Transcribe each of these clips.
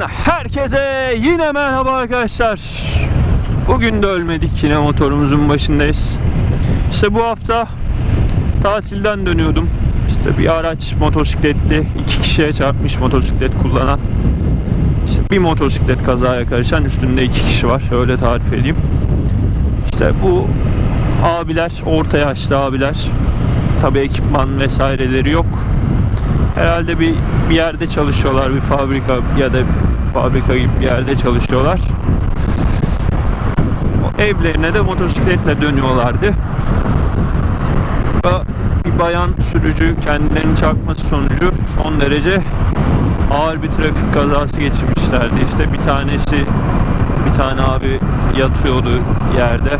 herkese yine merhaba arkadaşlar. Bugün de ölmedik yine motorumuzun başındayız. İşte bu hafta tatilden dönüyordum. İşte bir araç motosikletli iki kişiye çarpmış motosiklet kullanan. İşte bir motosiklet kazaya karışan üstünde iki kişi var. Öyle tarif edeyim. İşte bu abiler, orta yaşlı abiler. Tabi ekipman vesaireleri yok. Herhalde bir bir yerde çalışıyorlar, bir fabrika ya da fabrika gibi bir yerde çalışıyorlar. O evlerine de motosikletle dönüyorlardı. Bir bayan sürücü kendilerini çarpması sonucu son derece ağır bir trafik kazası geçirmişlerdi. İşte bir tanesi bir tane abi yatıyordu yerde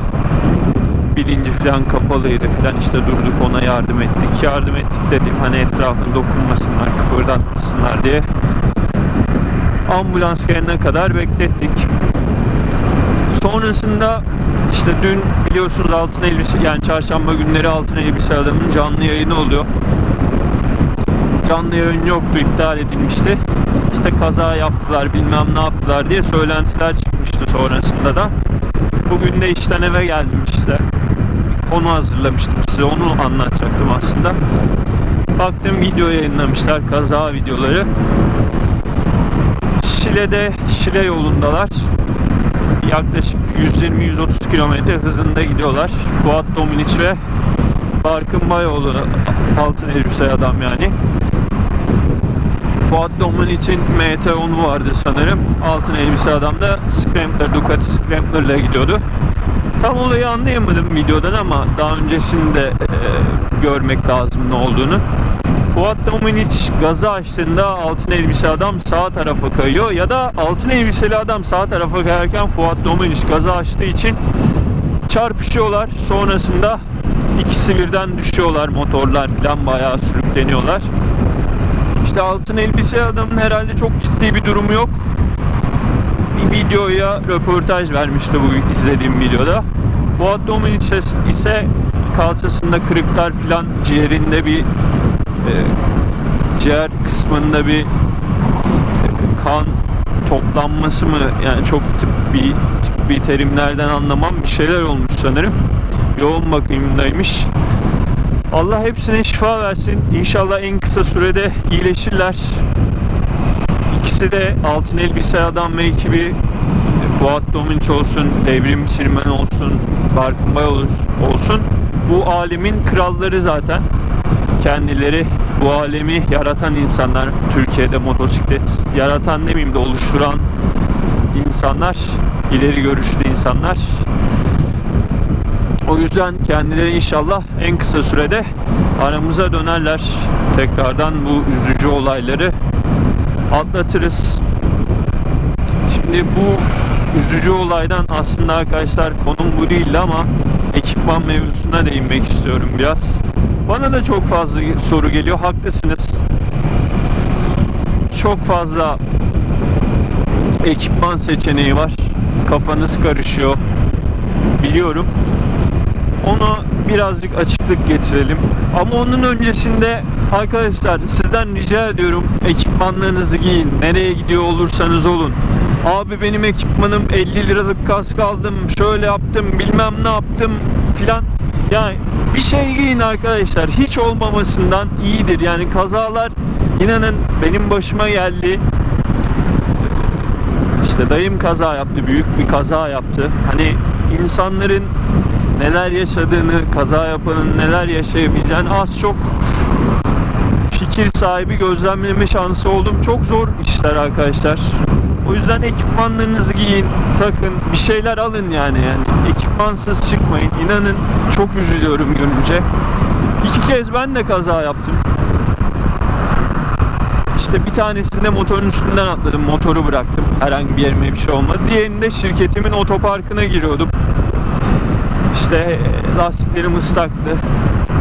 bilinci falan kapalıydı falan işte durduk ona yardım ettik. Yardım ettik dedim hani etrafına dokunmasınlar, kıpırdatmasınlar diye. Ambulans gelene kadar beklettik. Sonrasında işte dün biliyorsunuz altın elbise yani çarşamba günleri altın elbise adamın canlı yayını oluyor. Canlı yayın yoktu iptal edilmişti. İşte kaza yaptılar bilmem ne yaptılar diye söylentiler çıkmıştı sonrasında da. Bugün de işten eve geldim işte konu hazırlamıştım size onu anlatacaktım aslında. Baktım video yayınlamışlar kaza videoları. Şile'de Şile yolundalar. Yaklaşık 120-130 kilometre hızında gidiyorlar. Fuat Dominiç ve Barkın Bayoğlu altın elbise adam yani. Fuat Dominiç'in MT10'u vardı sanırım. Altın elbise adam da Scrambler, Ducati Scrambler ile gidiyordu. Tam olayı anlayamadım videodan ama daha öncesinde e, görmek lazım ne olduğunu. Fuat Dominic gazı açtığında altın elbise adam sağ tarafa kayıyor ya da altın elbiseli adam sağ tarafa kayarken Fuat Dominic gazı açtığı için çarpışıyorlar. Sonrasında ikisi birden düşüyorlar motorlar falan bayağı sürükleniyorlar. İşte altın elbise adamın herhalde çok ciddi bir durumu yok videoya röportaj vermişti bu izlediğim videoda. Fuat Dominic ise kalçasında kırıklar filan ciğerinde bir e, ciğer kısmında bir e, kan toplanması mı yani çok tıbbi tıbbi terimlerden anlamam bir şeyler olmuş sanırım. Yoğun bakımdaymış. Allah hepsine şifa versin. İnşallah en kısa sürede iyileşirler. İkisi de altın elbise adam ve ekibi Fuat Dominç olsun, Devrim Sirmen olsun, Barkın Bay olsun. Bu alemin kralları zaten. Kendileri bu alemi yaratan insanlar. Türkiye'de motosiklet yaratan demeyeyim de oluşturan insanlar. ileri görüşlü insanlar. O yüzden kendileri inşallah en kısa sürede aramıza dönerler. Tekrardan bu üzücü olayları atlatırız. Şimdi bu üzücü olaydan aslında arkadaşlar konum bu değildi ama ekipman mevzusuna değinmek istiyorum biraz. Bana da çok fazla soru geliyor. Haklısınız. Çok fazla ekipman seçeneği var. Kafanız karışıyor. Biliyorum. Onu birazcık açıklık getirelim. Ama onun öncesinde arkadaşlar sizden rica ediyorum ekipmanlarınızı giyin. Nereye gidiyor olursanız olun. Abi benim ekipmanım 50 liralık kask aldım. Şöyle yaptım bilmem ne yaptım filan. Yani bir şey giyin arkadaşlar. Hiç olmamasından iyidir. Yani kazalar inanın benim başıma geldi. İşte dayım kaza yaptı. Büyük bir kaza yaptı. Hani insanların neler yaşadığını, kaza yapanın neler yaşayabileceğini az çok fikir sahibi gözlemleme şansı oldum. Çok zor işler arkadaşlar. O yüzden ekipmanlarınızı giyin, takın, bir şeyler alın yani yani. Ekipmansız çıkmayın. İnanın çok üzülüyorum görünce. İki kez ben de kaza yaptım. İşte bir tanesinde motorun üstünden atladım, motoru bıraktım. Herhangi bir yerime bir şey olmadı. Diğerinde şirketimin otoparkına giriyordum. İşte lastiklerim ıslaktı.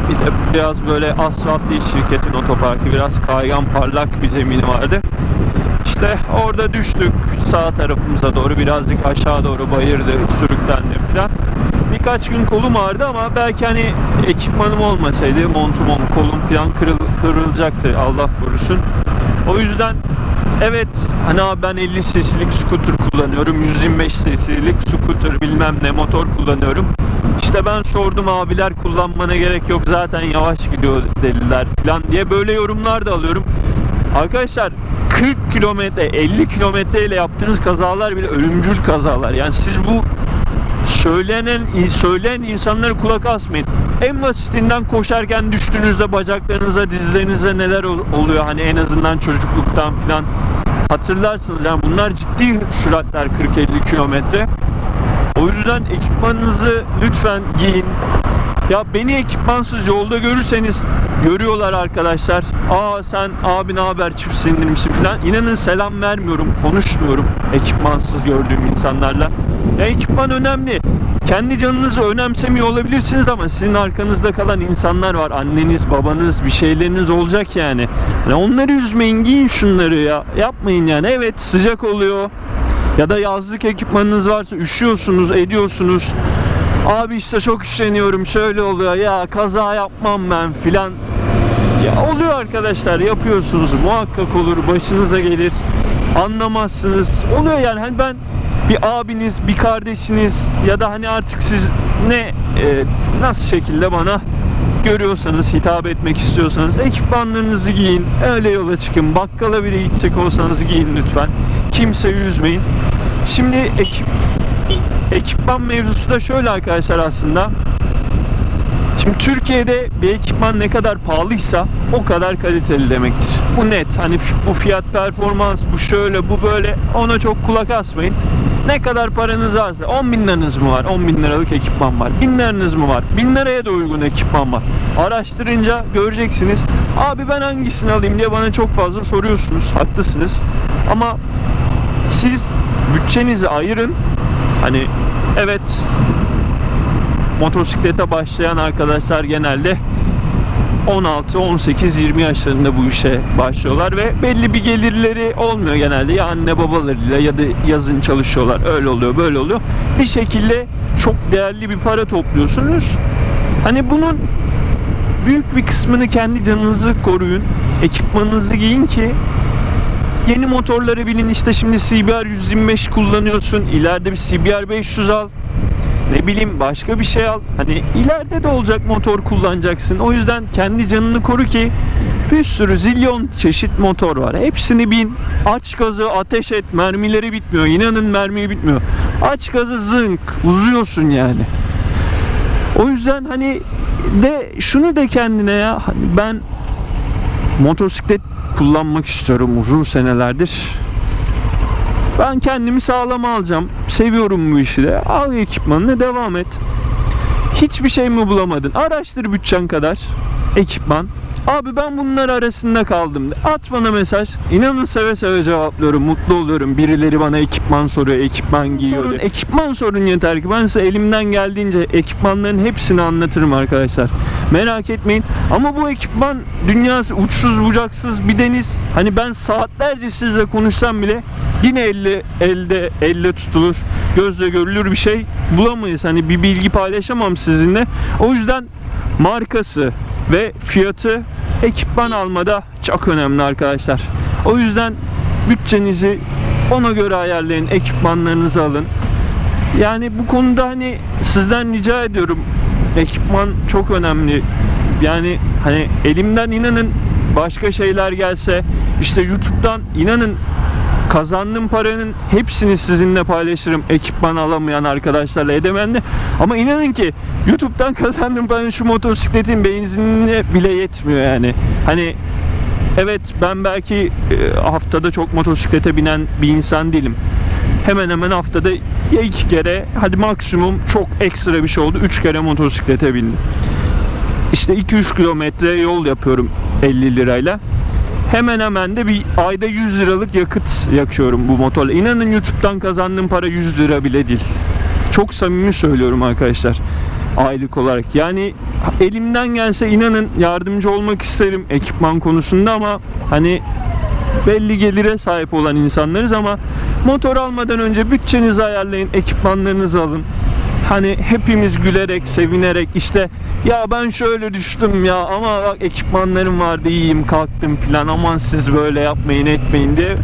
Bir de biraz böyle asfalt değil şirketin otoparkı. Biraz kaygan parlak bir zemini vardı. İşte orada düştük sağ tarafımıza doğru birazcık aşağı doğru bayırdı, sürüklendi falan. Birkaç gün kolum ağrıdı ama belki hani ekipmanım olmasaydı montum kolum falan kırıl, kırılacaktı Allah korusun. O yüzden Evet hani ben 50 cc'lik scooter kullanıyorum 125 cc'lik scooter bilmem ne motor kullanıyorum. İşte ben sordum abiler kullanmana gerek yok zaten yavaş gidiyor dediler falan diye böyle yorumlar da alıyorum. Arkadaşlar 40 kilometre 50 kilometre ile yaptığınız kazalar bile ölümcül kazalar. Yani siz bu söylenen söyleyen insanlara kulak asmayın. En basitinden koşarken düştüğünüzde bacaklarınıza, dizlerinize neler ol- oluyor hani en azından çocukluktan falan hatırlarsınız. Yani bunlar ciddi süratler 40-50 kilometre. O yüzden ekipmanınızı lütfen giyin. Ya beni ekipmansız yolda görürseniz görüyorlar arkadaşlar. Aa sen abi ne haber çift sinirli misin falan. İnanın selam vermiyorum, konuşmuyorum ekipmansız gördüğüm insanlarla. Ya ekipman önemli. Kendi canınızı önemsemiyor olabilirsiniz ama sizin arkanızda kalan insanlar var. Anneniz, babanız, bir şeyleriniz olacak yani. yani onları üzmeyin, giyin şunları ya. Yapmayın yani. Evet sıcak oluyor. Ya da yazlık ekipmanınız varsa üşüyorsunuz, ediyorsunuz. Abi işte çok üşeniyorum şöyle oluyor ya kaza yapmam ben filan. Ya oluyor arkadaşlar yapıyorsunuz muhakkak olur başınıza gelir anlamazsınız oluyor yani hani ben bir abiniz bir kardeşiniz ya da hani artık siz ne e, nasıl şekilde bana görüyorsanız hitap etmek istiyorsanız ekipmanlarınızı giyin öyle yola çıkın bakkala bile gidecek olsanız giyin lütfen kimseyi üzmeyin şimdi ekip ekipman mevzusu da şöyle arkadaşlar aslında. Şimdi Türkiye'de bir ekipman ne kadar pahalıysa o kadar kaliteli demektir. Bu net. Hani bu fiyat performans, bu şöyle, bu böyle ona çok kulak asmayın. Ne kadar paranız varsa 10 bin liranız mı var? 10 bin liralık ekipman var. Bin liranız mı var? Bin liraya da uygun ekipman var. Araştırınca göreceksiniz. Abi ben hangisini alayım diye bana çok fazla soruyorsunuz. Haklısınız. Ama siz bütçenizi ayırın. Hani evet motosiklete başlayan arkadaşlar genelde 16, 18, 20 yaşlarında bu işe başlıyorlar ve belli bir gelirleri olmuyor genelde. Ya anne babalarıyla ya da yazın çalışıyorlar. Öyle oluyor, böyle oluyor. Bir şekilde çok değerli bir para topluyorsunuz. Hani bunun büyük bir kısmını kendi canınızı koruyun. Ekipmanınızı giyin ki yeni motorları bilin işte şimdi CBR 125 kullanıyorsun ileride bir CBR 500 al ne bileyim başka bir şey al. Hani ileride de olacak motor kullanacaksın. O yüzden kendi canını koru ki bir sürü zilyon çeşit motor var. Hepsini bin. Aç gazı ateş et. Mermileri bitmiyor. İnanın mermi bitmiyor. Aç gazı zınk. Uzuyorsun yani. O yüzden hani de şunu de kendine ya. Hani ben motosiklet kullanmak istiyorum uzun senelerdir. Ben kendimi sağlam alacağım. Seviyorum bu işi de. Al ekipmanını devam et. Hiçbir şey mi bulamadın? Araştır bütçen kadar ekipman. Abi ben bunlar arasında kaldım. At bana mesaj. İnanın seve seve cevaplıyorum. Mutlu oluyorum. Birileri bana ekipman soruyor. Ekipman giyiyor. Sorun, ekipman sorun yeter ki. Ben size elimden geldiğince ekipmanların hepsini anlatırım arkadaşlar. Merak etmeyin. Ama bu ekipman dünyası uçsuz bucaksız bir deniz. Hani ben saatlerce sizle konuşsam bile yine elle elde elle tutulur. Gözle görülür bir şey bulamayız. Hani bir bilgi paylaşamam sizinle. O yüzden markası ve fiyatı ekipman almada çok önemli arkadaşlar. O yüzden bütçenizi ona göre ayarlayın, ekipmanlarınızı alın. Yani bu konuda hani sizden rica ediyorum. Ekipman çok önemli. Yani hani elimden inanın başka şeyler gelse işte YouTube'dan inanın kazandığım paranın hepsini sizinle paylaşırım. Ekipman alamayan arkadaşlarla edemenle ama inanın ki YouTube'dan kazandığım paranın şu motosikletin benzinine bile yetmiyor yani. Hani evet ben belki e, haftada çok motosiklete binen bir insan değilim. Hemen hemen haftada ya iki kere hadi maksimum çok ekstra bir şey oldu üç kere motosiklete bindim. İşte 2-3 kilometre yol yapıyorum 50 lirayla hemen hemen de bir ayda 100 liralık yakıt yakıyorum bu motorla. İnanın YouTube'dan kazandığım para 100 lira bile değil. Çok samimi söylüyorum arkadaşlar. Aylık olarak. Yani elimden gelse inanın yardımcı olmak isterim ekipman konusunda ama hani belli gelire sahip olan insanlarız ama motor almadan önce bütçenizi ayarlayın, ekipmanlarınızı alın. Hani hepimiz gülerek, sevinerek işte ya ben şöyle düştüm ya ama bak ekipmanlarım vardı iyiyim kalktım filan aman siz böyle yapmayın etmeyin diye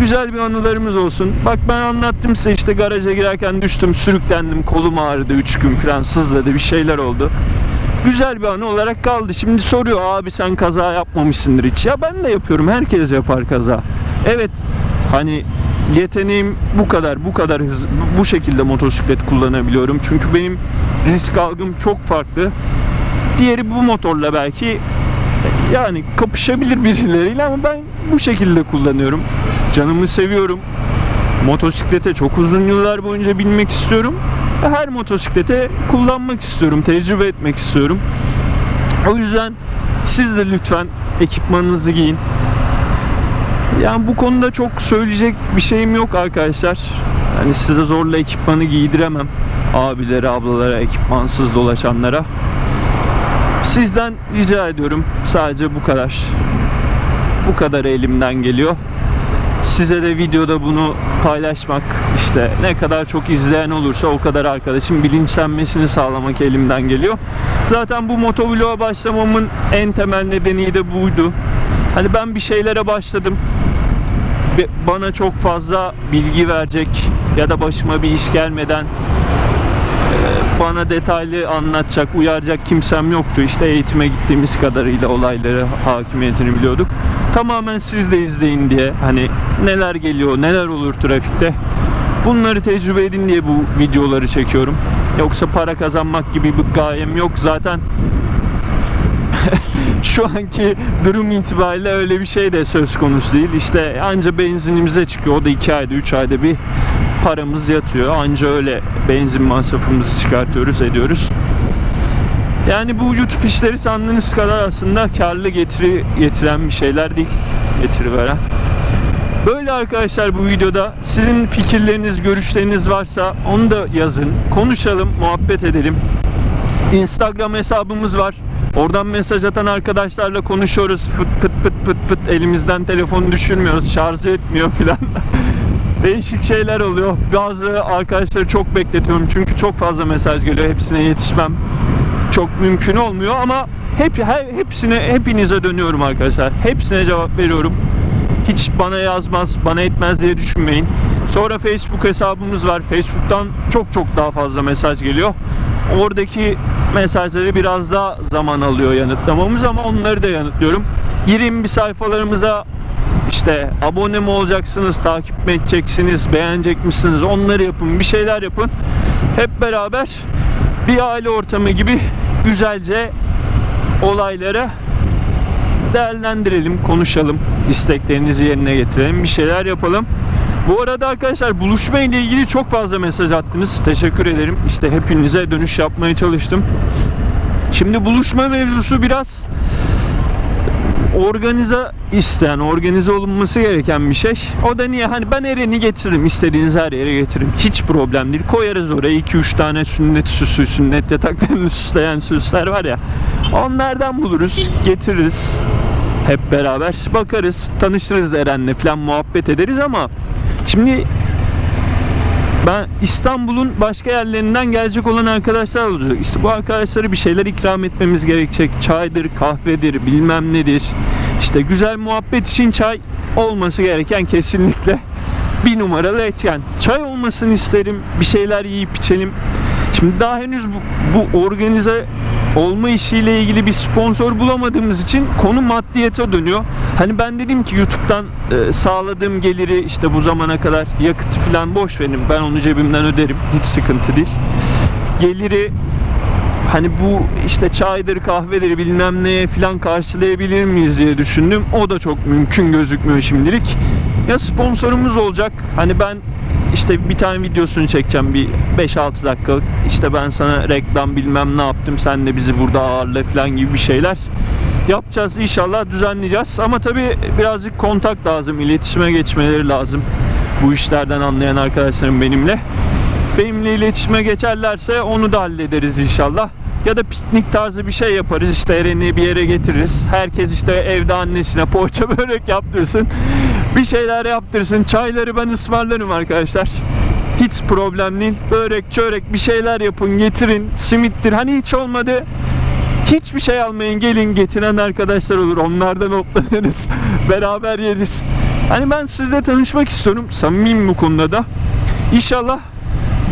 güzel bir anılarımız olsun. Bak ben anlattım size işte garaja girerken düştüm, sürüklendim, kolum ağrıdı 3 gün falan sızladı bir şeyler oldu. Güzel bir anı olarak kaldı. Şimdi soruyor abi sen kaza yapmamışsındır hiç. Ya ben de yapıyorum. Herkes yapar kaza. Evet hani yeteneğim bu kadar bu kadar hız bu şekilde motosiklet kullanabiliyorum. Çünkü benim risk algım çok farklı. Diğeri bu motorla belki yani kapışabilir birileriyle ama ben bu şekilde kullanıyorum. Canımı seviyorum. Motosiklete çok uzun yıllar boyunca binmek istiyorum. Her motosiklete kullanmak istiyorum, tecrübe etmek istiyorum. O yüzden siz de lütfen ekipmanınızı giyin. Yani bu konuda çok söyleyecek bir şeyim yok arkadaşlar. Hani size zorla ekipmanı giydiremem. Abilere, ablalara, ekipmansız dolaşanlara. Sizden rica ediyorum. Sadece bu kadar. Bu kadar elimden geliyor. Size de videoda bunu paylaşmak işte ne kadar çok izleyen olursa o kadar arkadaşım bilinçlenmesini sağlamak elimden geliyor. Zaten bu motovloga başlamamın en temel nedeni de buydu. Hani ben bir şeylere başladım. Bana çok fazla bilgi verecek ya da başıma bir iş gelmeden bana detaylı anlatacak, uyaracak kimsem yoktu. İşte eğitime gittiğimiz kadarıyla olayları hakimiyetini biliyorduk. Tamamen siz de izleyin diye hani neler geliyor, neler olur trafikte. Bunları tecrübe edin diye bu videoları çekiyorum. Yoksa para kazanmak gibi bir gayem yok. Zaten şu anki durum itibariyle öyle bir şey de söz konusu değil. İşte anca benzinimize çıkıyor. O da 2 ayda 3 ayda bir paramız yatıyor. Anca öyle benzin masrafımızı çıkartıyoruz ediyoruz. Yani bu YouTube işleri sandığınız kadar aslında karlı getiri getiren bir şeyler değil. Getiri veren. Böyle arkadaşlar bu videoda sizin fikirleriniz, görüşleriniz varsa onu da yazın. Konuşalım, muhabbet edelim. Instagram hesabımız var. Oradan mesaj atan arkadaşlarla konuşuyoruz. Fıt pıt pıt pıt pıt elimizden telefonu düşürmüyoruz. Şarj etmiyor filan. Değişik şeyler oluyor. Bazı arkadaşları çok bekletiyorum çünkü çok fazla mesaj geliyor. Hepsine yetişmem çok mümkün olmuyor ama hep her, hepsine hepinize dönüyorum arkadaşlar. Hepsine cevap veriyorum. Hiç bana yazmaz, bana etmez diye düşünmeyin. Sonra Facebook hesabımız var. Facebook'tan çok çok daha fazla mesaj geliyor. Oradaki mesajları biraz daha zaman alıyor yanıtlamamız ama onları da yanıtlıyorum. Girin bir sayfalarımıza işte abone mi olacaksınız, takip mi edeceksiniz, beğenecek misiniz? Onları yapın, bir şeyler yapın. Hep beraber bir aile ortamı gibi güzelce olayları değerlendirelim, konuşalım, isteklerinizi yerine getirelim, bir şeyler yapalım. Bu arada arkadaşlar buluşma ile ilgili çok fazla mesaj attınız. Teşekkür ederim. İşte hepinize dönüş yapmaya çalıştım. Şimdi buluşma mevzusu biraz organize isteyen, organize olunması gereken bir şey. O da niye? Hani ben Eren'i getiririm. istediğiniz her yere getiririm. Hiç problem değil. Koyarız oraya 2-3 tane sünnet süsü, sünnet yataklarını süsleyen süsler var ya. Onlardan buluruz, getiririz. Hep beraber bakarız, tanışırız Eren'le falan muhabbet ederiz ama şimdi ben İstanbul'un başka yerlerinden gelecek olan arkadaşlar olacak. İşte bu arkadaşlara bir şeyler ikram etmemiz gerekecek. Çaydır, kahvedir, bilmem nedir. İşte güzel muhabbet için çay olması gereken kesinlikle bir numaralı etken. Çay olmasını isterim. Bir şeyler yiyip içelim. Şimdi daha henüz bu, bu organize olma işiyle ilgili bir sponsor bulamadığımız için konu maddiyete dönüyor. Hani ben dedim ki YouTube'dan e, sağladığım geliri işte bu zamana kadar yakıt falan boş verin. Ben onu cebimden öderim. Hiç sıkıntı değil. Geliri hani bu işte çaydır kahvedir bilmem neye falan karşılayabilir miyiz diye düşündüm. O da çok mümkün gözükmüyor şimdilik. Ya sponsorumuz olacak. Hani ben işte bir tane videosunu çekeceğim bir 5-6 dakikalık. İşte ben sana reklam bilmem ne yaptım. Sen de bizi burada ağırla falan gibi bir şeyler yapacağız. İnşallah düzenleyeceğiz. Ama tabii birazcık kontak lazım. iletişime geçmeleri lazım. Bu işlerden anlayan arkadaşlarım benimle. Benimle iletişime geçerlerse onu da hallederiz inşallah. Ya da piknik tarzı bir şey yaparız. İşte Eren'i bir yere getiririz. Herkes işte evde annesine poğaça börek yaptırsın. Bir şeyler yaptırsın. Çayları ben ısmarlarım arkadaşlar. Hiç problem değil. Börek, çörek bir şeyler yapın, getirin. Simittir. Hani hiç olmadı. Hiçbir şey almayın. Gelin getiren arkadaşlar olur. Onlardan hoplanırız. Beraber yeriz. Hani ben sizle tanışmak istiyorum. Samimiyim bu konuda da. İnşallah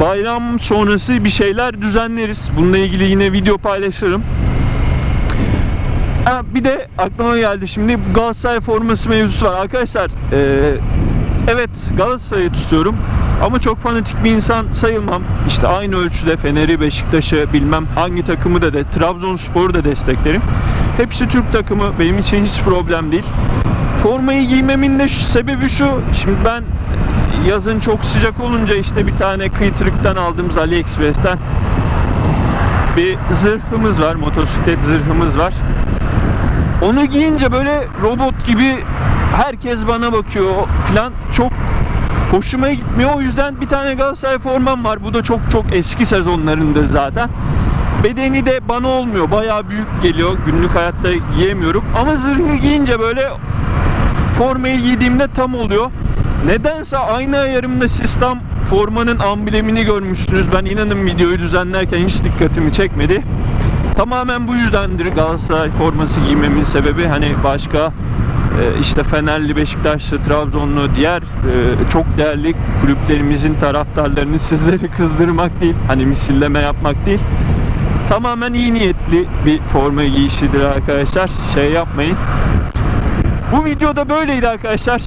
bayram sonrası bir şeyler düzenleriz. Bununla ilgili yine video paylaşırım. Ha, bir de aklıma geldi şimdi Galatasaray forması mevzusu var. Arkadaşlar eee, evet Galatasaray'ı tutuyorum ama çok fanatik bir insan sayılmam. İşte aynı ölçüde Fener'i, Beşiktaş'ı bilmem hangi takımı da de Trabzonspor'u da desteklerim. Hepsi Türk takımı benim için hiç problem değil. Formayı giymemin de şu, sebebi şu. Şimdi ben yazın çok sıcak olunca işte bir tane kıytırıktan aldığımız AliExpress'ten bir zırhımız var, motosiklet zırhımız var. Onu giyince böyle robot gibi herkes bana bakıyor falan çok hoşuma gitmiyor. O yüzden bir tane Galatasaray formam var. Bu da çok çok eski sezonlarındır zaten. Bedeni de bana olmuyor. Bayağı büyük geliyor. Günlük hayatta giyemiyorum. Ama zırhı giyince böyle formayı giydiğimde tam oluyor. Nedense aynı ayarımda sistem formanın amblemini görmüşsünüz. Ben inanın videoyu düzenlerken hiç dikkatimi çekmedi. Tamamen bu yüzdendir Galatasaray forması giymemin sebebi. Hani başka e, işte Fenerli, Beşiktaşlı, Trabzonlu diğer e, çok değerli kulüplerimizin taraftarlarını sizleri kızdırmak değil. Hani misilleme yapmak değil. Tamamen iyi niyetli bir forma giyişidir arkadaşlar. Şey yapmayın. Bu videoda böyleydi arkadaşlar.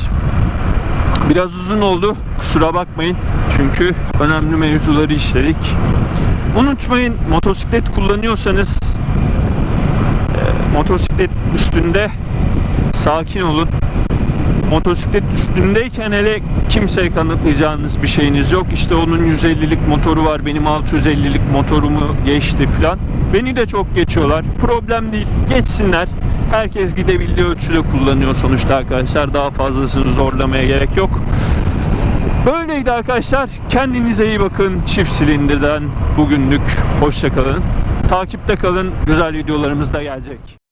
Biraz uzun oldu. Kusura bakmayın. Çünkü önemli mevzuları işledik. Unutmayın motosiklet kullanıyorsanız e, motosiklet üstünde sakin olun. Motosiklet üstündeyken hele kimseye kanıtlayacağınız bir şeyiniz yok. İşte onun 150'lik motoru var. Benim 650'lik motorumu geçti falan. Beni de çok geçiyorlar. Problem değil. Geçsinler. Herkes gidebildiği ölçüde kullanıyor sonuçta arkadaşlar. Daha fazlasını zorlamaya gerek yok. Böyleydi arkadaşlar. Kendinize iyi bakın. Çift silindirden bugünlük hoşça kalın. Takipte kalın. Güzel videolarımız da gelecek.